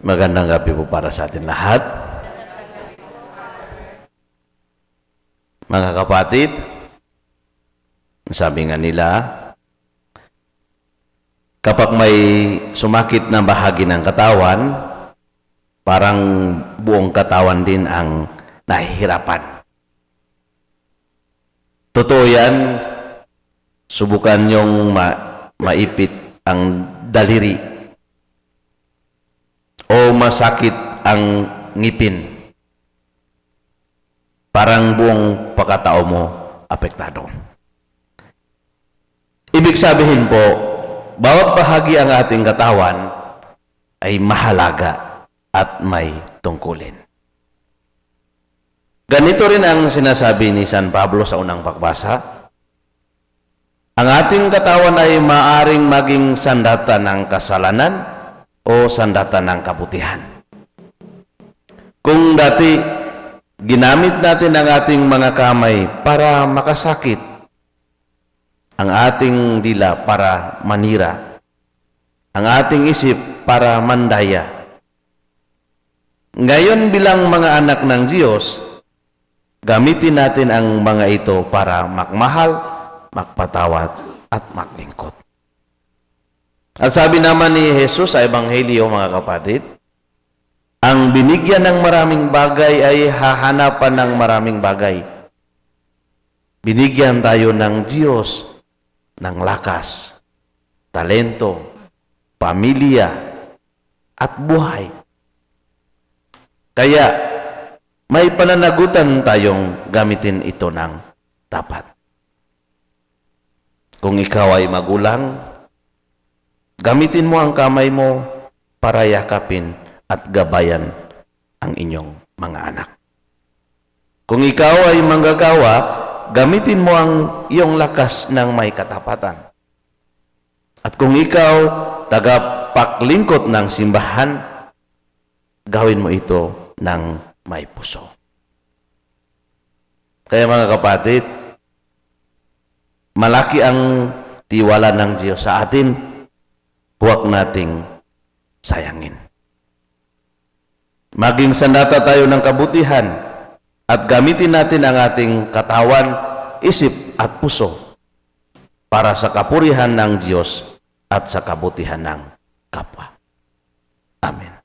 Magandang gabi po para sa atin lahat. Mga kapatid, sabi nga nila, kapag may sumakit na bahagi ng katawan, parang buong katawan din ang nahihirapan. Totoo yan, subukan niyong ma- maipit ang daliri o masakit ang ngipin. Parang buong pagkatao mo apektado. Ibig sabihin po, bawat bahagi ang ating katawan ay mahalaga at may tungkulin. Ganito rin ang sinasabi ni San Pablo sa unang pagbasa. Ang ating katawan ay maaring maging sandata ng kasalanan o sandata ng kabutihan. Kung dati ginamit natin ang ating mga kamay para makasakit, ang ating dila para manira, ang ating isip para mandaya. Ngayon bilang mga anak ng Diyos, gamitin natin ang mga ito para makmahal, makpatawad, at maglingkod. At sabi naman ni Jesus sa Ebanghelyo, mga kapatid, ang binigyan ng maraming bagay ay hahanapan ng maraming bagay. Binigyan tayo ng Diyos ng lakas, talento, pamilya, at buhay. Kaya, may pananagutan tayong gamitin ito ng tapat. Kung ikaw ay magulang, gamitin mo ang kamay mo para yakapin at gabayan ang inyong mga anak. Kung ikaw ay manggagawa, gamitin mo ang iyong lakas ng may katapatan. At kung ikaw tagapaklingkot ng simbahan, gawin mo ito ng may puso. Kaya mga kapatid, malaki ang tiwala ng Diyos sa atin, huwag nating sayangin. Maging sandata tayo ng kabutihan at gamitin natin ang ating katawan, isip at puso para sa kapurihan ng Diyos at sa kabutihan ng kapwa. Amen.